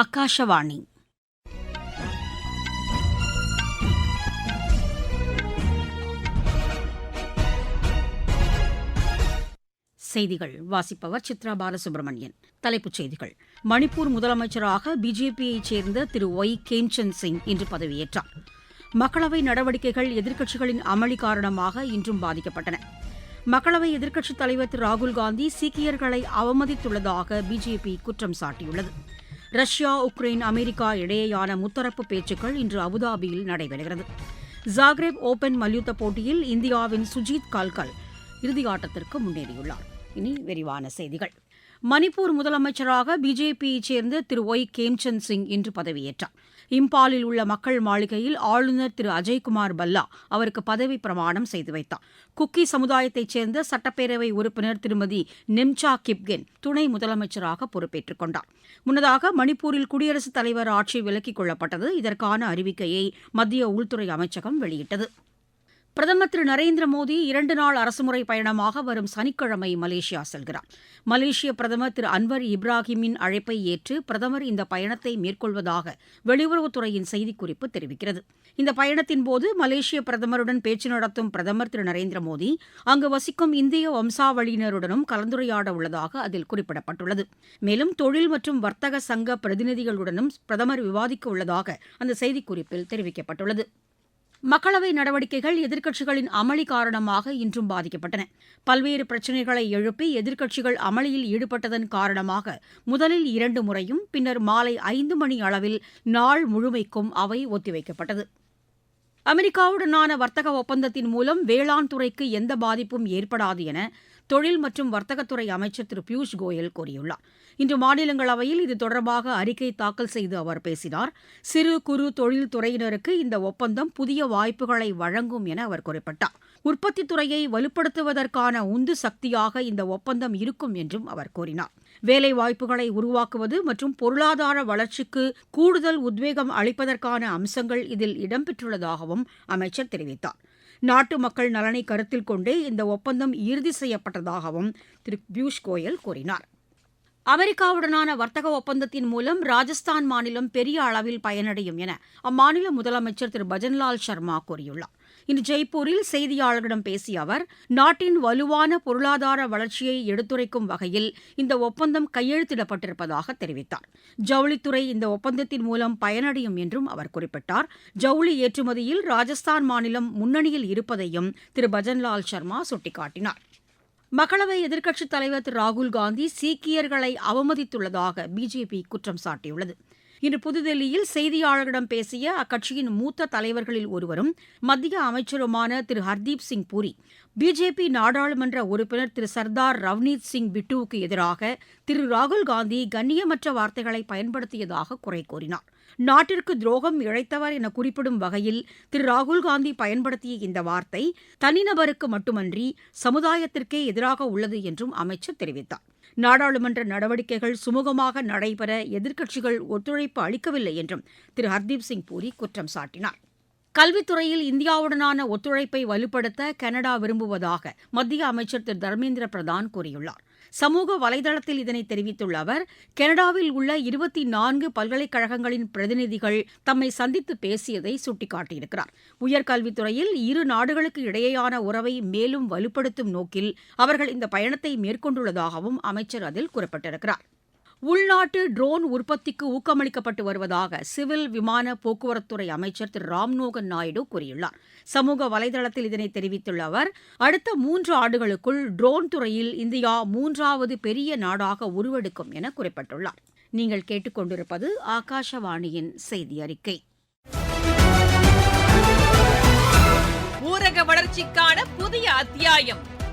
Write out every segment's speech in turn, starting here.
ஆகாஷவாணி செய்திகள். வாசிப்பவர் சித்ரா பாலசுப்ரமணியன். தலைப்புச் செய்திகள். மணிப்பூர் முதலமைச்சராக பிஜேபியைச் சேர்ந்த திரு ஒய். கேம்சந்த் சிங் இன்று பதவியேற்றார். மக்களவை நடவடிக்கைகள் எதிர்க்கட்சிகளின் அமளி காரணமாக இன்றும் பாதிக்கப்பட்டன. மக்களவை எதிர்க்கட்சித் தலைவர் திரு ராகுல்காந்தி சீக்கியர்களை அவமதித்துள்ளதாக பிஜேபி குற்றம் சாட்டியுள்ளது. ரஷ்யா உக்ரைன் அமெரிக்கா இடையேயான முத்தரப்பு பேச்சுக்கள் இன்று அபுதாபியில் நடைபெறுகிறது. ஜாக்ரேப் ஓபன் மல்யுத்த போட்டியில் இந்தியாவின் சுஜித் கால்கல் இறுதியாட்டத்திற்கு முன்னேறியுள்ளார். இனி விரிவான செய்திகள். மணிப்பூர் முதலமைச்சராக பிஜேபியைச் சேர்ந்த திரு ஒய். கேம்சந்த் சிங் இன்று பதவியேற்றார். இம்பாலில் உள்ள மக்கள் மாளிகையில் ஆளுநர் திரு அஜய்குமார் பல்லா அவருக்கு பதவி பிரமாணம் செய்து வைத்தார். குக்கி சமுதாயத்தைச் சேர்ந்த சட்டப்பேரவை உறுப்பினர் திருமதி நிம்சா கிப்கென் துணை முதலமைச்சராக பொறுப்பேற்றுக் கொண்டார். முன்னதாக மணிப்பூரில் குடியரசுத் தலைவர் ஆட்சி விலக்கிக் கொள்ளப்பட்டது. இதற்கான அறிவிக்கையை மத்திய உள்துறை அமைச்சகம் வெளியிட்டது. பிரதமர் திரு நரேந்திர மோடி இரண்டு நாள் அரசுமுறை பயணமாக வரும் சனிக்கிழமை மலேசியா செல்கிறார். மலேசிய பிரதமர் திரு அன்வர் இப்ராஹிமின் அழைப்பை ஏற்று பிரதமர் இந்த பயணத்தை மேற்கொள்வதாக வெளியுறவுத்துறையின் செய்திக்குறிப்பு தெரிவிக்கிறது. இந்த பயணத்தின்போது மலேசிய பிரதமருடன் பேச்சு நடத்தும் பிரதமர் திரு நரேந்திர மோடி அங்கு வசிக்கும் இந்திய வம்சாவளியினருடனும் கலந்துரையாட உள்ளதாக அதில் குறிப்பிடப்பட்டுள்ளது. மேலும் தொழில் மற்றும் வர்த்தக சங்க பிரதிநிதிகளுடனும் பிரதமர் விவாதிக்க உள்ளதாக அந்த செய்திக்குறிப்பில் தெரிவிக்கப்பட்டுள்ளது. மக்களவை நடவடிக்கைகள் எதிர்க்கட்சிகளின் அமளி காரணமாக இன்றும் பாதிக்கப்பட்டன. பல்வேறு பிரச்சினைகளை எழுப்பி எதிர்க்கட்சிகள் அமளியில் ஈடுபட்டதன் காரணமாக முதலில் இரண்டு முறையும் பின்னர் மாலை ஐந்து மணி அளவில் நாள் முழுமைக்கும் அவை ஒத்திவைக்கப்பட்டது. அமெரிக்காவுடனான வர்த்தக ஒப்பந்தத்தின் மூலம் வேளாண் துறைக்கு எந்த பாதிப்பும் ஏற்படாது என தொழில் மற்றும் வர்த்தகத்துறை அமைச்சர் திரு பியூஷ் கோயல் கூறியுள்ளார். இன்று மாநிலங்களவையில் இது தொடர்பாக அறிக்கை தாக்கல் செய்து அவர் பேசினார். சிறு குறு தொழில் துறையினருக்கு இந்த ஒப்பந்தம் புதிய வாய்ப்புகளை வழங்கும் என அவர் குறிப்பிட்டார். உற்பத்தித் துறையை வலுப்படுத்துவதற்கான உந்து சக்தியாக இந்த ஒப்பந்தம் இருக்கும் என்றும் அவர் கூறினார். வேலை வாய்ப்புகளை உருவாக்குவது மற்றும் பொருளாதார வளர்ச்சிக்கு கூடுதல் உத்வேகம் அளிப்பதற்கான அம்சங்கள் இதில் இடம்பெற்றுள்ளதாகவும் அமைச்சர் தெரிவித்தார். நாட்டு மக்கள் நலனை கருத்தில் கொண்டே இந்த ஒப்பந்தம் இறுதி செய்யப்பட்டதாகவும் திரு பியூஷ் கோயல் கூறினார். அமெரிக்காவுடனான வர்த்தக ஒப்பந்தத்தின் மூலம் ராஜஸ்தான் மாநிலம் பெரிய அளவில் பயனடையும் என அம்மாநில முதலமைச்சர் திரு பஜன்லால் சர்மா கூறியுள்ளார். இன்று ஜெய்ப்பூரில் செய்தியாளர்களிடம் பேசிய அவர் நாட்டின் வலுவான பொருளாதார வளர்ச்சியை எடுத்துரைக்கும் வகையில் இந்த ஒப்பந்தம் கையெழுத்திடப்பட்டிருப்பதாக தெரிவித்தார். ஜவுளித்துறை இந்த ஒப்பந்தத்தின் மூலம் பயனடையும் என்றும் அவர் குறிப்பிட்டார். ஜவுளி ஏற்றுமதியில் ராஜஸ்தான் மாநிலம் முன்னணியில் இருப்பதையும் திரு. பஜன்லால் சர்மா சுட்டிக்காட்டினார். மக்களவை எதிர்க்கட்சித் தலைவர் திரு. ராகுல்காந்தி சீக்கியர்களை அவமதித்துள்ளதாக பிஜேபி குற்றம் சாட்டியுள்ளது. இன்று புதுதில்லியில் செய்தியாளர்களிடம் பேசிய அக்கட்சியின் மூத்த தலைவர்களில் ஒருவரும் மத்திய அமைச்சருமான திரு. ஹர்தீப் சிங் பூரி பிஜேபி நாடாளுமன்ற உறுப்பினர் திரு. சர்தார் ரவ்னீத் சிங் பிட்டுவுக்கு எதிராக திரு. ராகுல்காந்தி கண்ணியமற்ற வார்த்தைகளை பயன்படுத்தியதாக குறை கூறினார். நாட்டிற்கு துரோகம் இழைத்தவர் என குறிப்பிடும் வகையில் திரு. ராகுல்காந்தி பயன்படுத்திய இந்த வார்த்தை தனிநபருக்கு மட்டுமன்றி சமுதாயத்திற்கே எதிராக உள்ளது என்றும் அமைச்சர் தெரிவித்தார். நாடாளுமன்ற நடவடிக்கைகள் சுமூகமாக நடைபெற எதிர்க்கட்சிகள் ஒத்துழைப்பு அளிக்கவில்லை என்றும் திரு ஹர்தீப் சிங் பூரி குற்றம் சாட்டினார். கல்வித்துறையில் இந்தியாவுடனான ஒத்துழைப்பை வலுப்படுத்த கனடா விரும்புவதாக மத்திய அமைச்சர் திரு தர்மேந்திர பிரதான் கூறியுள்ளார். சமூக வலைதளத்தில் இதனை தெரிவித்துள்ள அவர் கனடாவில் உள்ள இருபத்தி நான்கு பல்கலைக்கழகங்களின் பிரதிநிதிகள் தம்மை சந்தித்து பேசியதை சுட்டிக்காட்டியிருக்கிறார். உயர்கல்வித்துறையில் இரு நாடுகளுக்கு இடையேயான உறவை மேலும் வலுப்படுத்தும் நோக்கில் அவர்கள் இந்த பயணத்தை மேற்கொண்டுள்ளதாகவும் அமைச்சர் அதில் குறிப்பிட்டிருக்கிறார். உள்நாட்டு ட்ரோன் உற்பத்திக்கு ஊக்கமளிக்கப்பட்டு வருவதாக சிவில் விமான போக்குவரத்துறை அமைச்சர் திரு. ராம்நோகன் நாயுடு கூறியுள்ளார். சமூக வலைதளத்தில் இதனை தெரிவித்துள்ள அவர் அடுத்த மூன்று ஆண்டுகளுக்குள் ட்ரோன் துறையில் இந்தியா மூன்றாவது பெரிய நாடாக உருவெடுக்கும் என குறிப்பிட்டுள்ளார். நீங்கள் கேட்டுக்கொண்டிருப்பது ஆகாஷவாணியின் செய்தி அறிக்கை. ஊரக வளர்ச்சிக்கான புதிய அத்தியாயம்.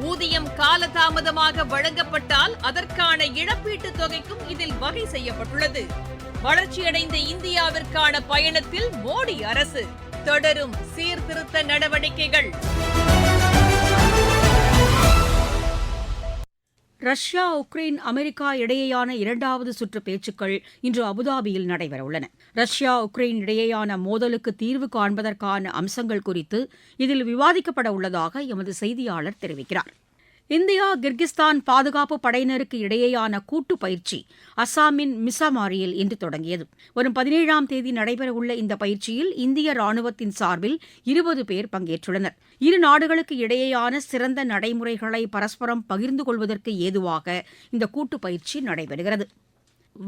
ஊதியம் காலதாமதமாக வழங்கப்பட்டால் அதற்கான இழப்பீட்டுத் தொகைக்கும் இதில் வகை செய்யப்பட்டுள்ளது. வளர்ச்சியடைந்த இந்தியாவிற்கான பயணத்தில் மோடி அரசு தொடரும் சீர்திருத்த நடவடிக்கைகள். ரஷ்யா உக்ரைன் அமெரிக்கா இடையேயான இரண்டாவது சுற்று பேச்சுக்கள் இன்று அபுதாபியில் நடைபெறவுள்ளன. ரஷ்யா உக்ரைன் இடையேயான மோதலுக்கு தீர்வு காண்பதற்கான அம்சங்கள் குறித்து இதில் விவாதிக்கப்பட உள்ளதாக எமது செய்தியாளர் தெரிவிக்கிறார். இந்தியா கிர்கிஸ்தான் பாதுகாப்பு படையினருக்கு இடையேயான கூட்டு பயிற்சி அசாமின் மிசாமாரியில் இன்று தொடங்கியது. வரும் பதினேழாம் தேதி நடைபெறவுள்ள இந்த பயிற்சியில் இந்திய ராணுவத்தின் சார்பில் இருபது பேர் பங்கேற்றுள்ளனர். இரு நாடுகளுக்கு இடையேயான சிறந்த நடைமுறைகளை பரஸ்பரம் பகிர்ந்து கொள்வதற்கு ஏதுவாக இந்த கூட்டு பயிற்சி நடைபெறுகிறது.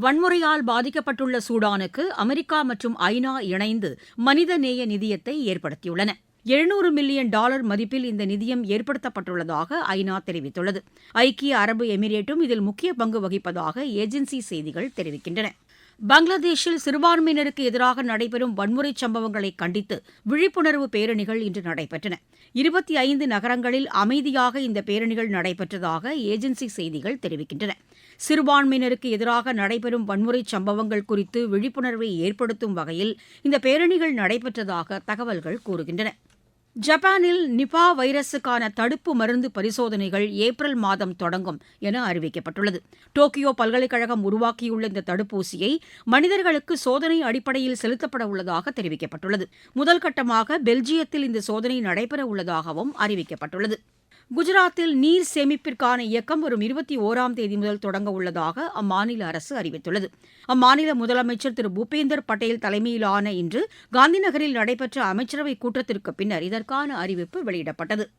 வன்முறையால் பாதிக்கப்பட்டுள்ள சூடானுக்கு அமெரிக்கா மற்றும் ஐநா இணைந்து மனிதநேய நிதியத்தை ஏற்படுத்தியுள்ளன. எழுநூறு மில்லியன் டாலர் மதிப்பில் இந்த நிதியம் ஏற்படுத்தப்பட்டுள்ளதாக ஐநா தெரிவித்துள்ளது. ஐக்கிய அரபு எமிரேட்டும் இதில் முக்கிய பங்கு வகிப்பதாக ஏஜென்சி செய்திகள் தெரிவிக்கின்றன. பங்களாதேஷில் சிறுபான்மையினருக்கு எதிராக நடைபெறும் வன்முறை சம்பவங்களை கண்டித்து விழிப்புணர்வு பேரணிகள் இன்று நடைபெற்றன. இருபத்தி ஐந்து நகரங்களில் அமைதியாக இந்த பேரணிகள் நடைபெற்றதாக ஏஜென்சி செய்திகள் தெரிவிக்கின்றன. சிறுபான்மையினருக்கு எதிராக நடைபெறும் வன்முறை சம்பவங்கள் குறித்து விழிப்புணர்வை ஏற்படுத்தும் வகையில் இந்த பேரணிகள் நடைபெற்றதாக தகவல்கள் கூறுகின்றன. ஜப்பானில் நிபா வைரஸுக்கான தடுப்பு மருந்து பரிசோதனைகள் ஏப்ரல் மாதம் தொடங்கும் என அறிவிக்கப்பட்டுள்ளது. டோக்கியோ பல்கலைக்கழகம் உருவாக்கியுள்ள இந்த தடுப்பூசியை மனிதர்களுக்கு சோதனை அடிப்படையில் செலுத்தப்பட உள்ளதாக தெரிவிக்கப்பட்டுள்ளது. முதல் கட்டமாக பெல்ஜியத்தில் இந்த சோதனை நடைபெற உள்ளதாகவும் அறிவிக்கப்பட்டுள்ளது. குஜராத்தில் நீர் சேமிப்பிற்கான இயக்கம் வரும் இருபத்தி ஓராம் தேதி முதல் தொடங்க உள்ளதாக அம்மாநில அரசு அறிவித்துள்ளது. அம்மாநில முதலமைச்சர் திரு பூபேந்தர் பட்டேல் தலைமையிலான இன்று காந்திநகரில் நடைபெற்ற அமைச்சரவைக் கூட்டத்திற்கு பின்னர் இதற்கான அறிவிப்பு வெளியிடப்பட்டது.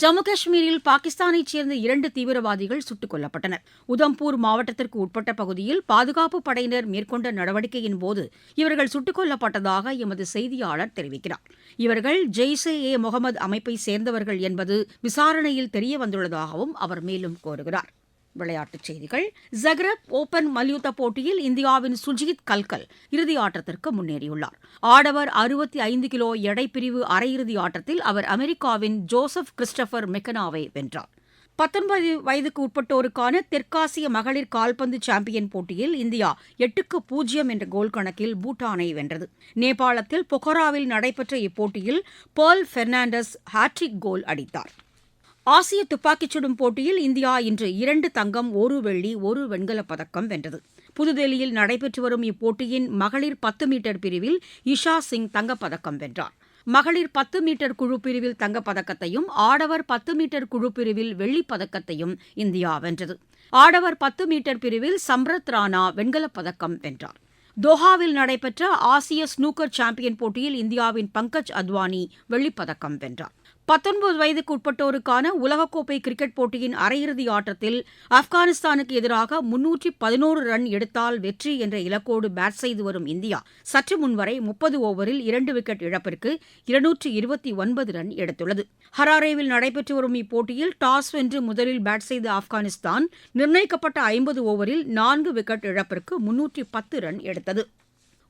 ஜம்மு காஷ்மீரில் பாகிஸ்தானைச் சேர்ந்த இரண்டு தீவிரவாதிகள் சுட்டுக் கொல்லப்பட்டனர். உதம்பூர் மாவட்டத்திற்கு உட்பட்ட பகுதியில் பாதுகாப்பு படையினர் மேற்கொண்ட நடவடிக்கையின் போது இவர்கள் சுட்டுக் கொல்லப்பட்டதாக எமது செய்தியாளர் தெரிவிக்கிறார். இவர்கள் ஜெய்ஸே ஏ முகமது அமைப்பை சேர்ந்தவர்கள் என்பது விசாரணையில் தெரியவந்துள்ளதாகவும் அவர் மேலும் கூறுகிறார். விளையாட்டுச் செய்திகள். ஜக்ரப் ஓபன் மல்யுத்த போட்டியில் இந்தியாவின் சுஜித் கல்கல் இறுதி ஆட்டத்திற்கு முன்னேறியுள்ளார். ஆடவர் அறுபத்தி ஐந்து கிலோ எடைப்பிரிவு அரையிறுதி ஆட்டத்தில் அவர் அமெரிக்காவின் ஜோசப் கிறிஸ்டபர் மெக்கனாவை வென்றார். பத்தொன்பது வயதுக்கு உட்பட்டோருக்கான தெற்காசிய மகளிர் கால்பந்து சாம்பியன் போட்டியில் இந்தியா எட்டுக்கு பூஜ்ஜியம் என்ற கோல் கணக்கில் பூட்டானை வென்றது. நேபாளத்தில் பொகராவில் நடைபெற்ற இப்போட்டியில் பேர்ல் பெர்னாண்டஸ் ஹாட்ரிக் கோல் அடித்தார். ஆசிய துப்பாக்கிச் சுடும் போட்டியில் இந்தியா இன்று இரண்டு தங்கம் ஒரு வெள்ளி ஒரு வெண்கலப் பதக்கம் வென்றது. புதுதில்லியில் நடைபெற்று வரும் இப்போட்டியின் மகளிர் பத்து மீட்டர் பிரிவில் இஷா சிங் தங்கப்பதக்கம் வென்றார். மகளிர் பத்து மீட்டர் குழு பிரிவில் தங்கப்பதக்கத்தையும் ஆடவர் பத்து மீட்டர் குழு பிரிவில் வெள்ளிப் பதக்கத்தையும் இந்தியா வென்றது. ஆடவர் பத்து மீட்டர் பிரிவில் சம்ரத் ராணா வெண்கலப் பதக்கம் வென்றார். தோஹாவில் நடைபெற்ற ஆசிய ஸ்னூக்கர் சாம்பியன் போட்டியில் இந்தியாவின் பங்கஜ் அத்வானி வெள்ளிப்பதக்கம் வென்றார். பத்தொன்பது வயதுக்கு உட்பட்டோருக்கான உலகக்கோப்பை கிரிக்கெட் போட்டியின் அரையிறுதி ஆட்டத்தில் ஆப்கானிஸ்தானுக்கு எதிராக முன்னூற்றி பதினோரு ரன் எடுத்தால் வெற்றி என்ற இலக்கோடு பேட் செய்து வரும் இந்தியா. சற்று முன்வரை முப்பது ஓவரில் இரண்டு விக்கெட் இழப்பிற்கு இருநூற்றி இருபத்தி ஒன்பது ரன் எடுத்துள்ளது. ஹராரேவில் நடைபெற்று வரும் இப்போட்டியில் டாஸ் வென்று முதலில் பேட் செய்த ஆப்கானிஸ்தான் நிர்ணயிக்கப்பட்ட ஐம்பது ஓவரில் நான்கு விக்கெட் இழப்பிற்கு முன்னூற்றி பத்து ரன் எடுத்தது.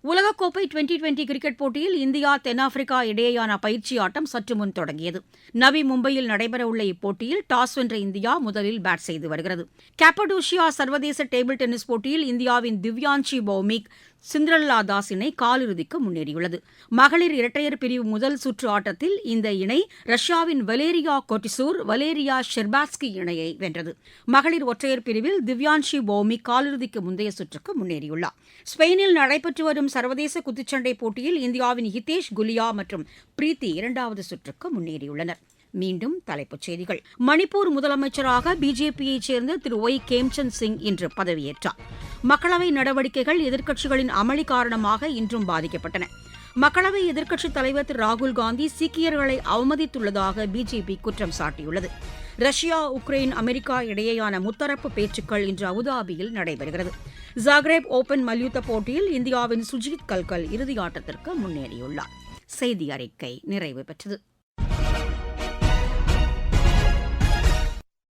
உலகக்கோப்பை டுவெண்டி டுவெண்டி கிரிக்கெட் போட்டியில் இந்தியா தென்னாப்பிரிக்கா இடையேயான பயிற்சி ஆட்டம் சற்று முன் தொடங்கியது. நவி மும்பையில் நடைபெறவுள்ள இப்போட்டியில் டாஸ் வென்ற இந்தியா முதலில் பேட் செய்து வருகிறது. கேப்படோஷியா சர்வதேச டேபிள் டென்னிஸ் போட்டியில் இந்தியாவின் திவ்யான்ஷி பௌமிக் சிந்திரல்லா தாஸ் இணை காலிறுதிக்கு முன்னேறியுள்ளது. மகளிர் இரட்டையர் பிரிவு முதல் சுற்று ஆட்டத்தில் இந்த இணை ரஷ்யாவின் வலேரியா கொட்டிசூர் வலேரியா ஷெர்பாஸ்கி இணையை வென்றது. மகளிர் ஒற்றையர் பிரிவில் திவ்யான்ஷி பௌமி காலிறுதிக்கு முந்தைய சுற்றுக்கு முன்னேறியுள்ளார். ஸ்பெயினில் நடைபெற்று வரும் சர்வதேச குத்துச்சண்டை போட்டியில் இந்தியாவின் ஹிதேஷ் குலியா மற்றும் பிரீத்தி இரண்டாவது சுற்றுக்கு முன்னேறியுள்ளனர். மீண்டும் தலைப்புச் செய்திகள். மணிப்பூர் முதலமைச்சராக பிஜேபியைச் சேர்ந்த திரு ஒய். கேம்சந்த் சிங் இன்று பதவியேற்றார். மக்களவை நடவடிக்கைகள் எதிர்க்கட்சிகளின் அமளி காரணமாக இன்றும் பாதிக்கப்பட்டன. மக்களவை எதிர்க்கட்சித் தலைவர் திரு. ராகுல் காந்தி சீக்கியர்களை அவமதித்துள்ளதாக பிஜேபி குற்றம் சாட்டியுள்ளது. ரஷ்யா உக்ரைன் அமெரிக்கா இடையேயான முத்தரப்பு பேச்சுக்கள் இன்று அபுதாபியில் நடைபெறுகிறது. ஜாக்ரேப் ஓபன் மல்யுத்த போட்டியில் இந்தியாவின் சுஜித் கல்கல் இறுதியாட்டத்திற்கு முன்னேறியுள்ளார். செய்தி அறிக்கை நிறைவு பெற்றது.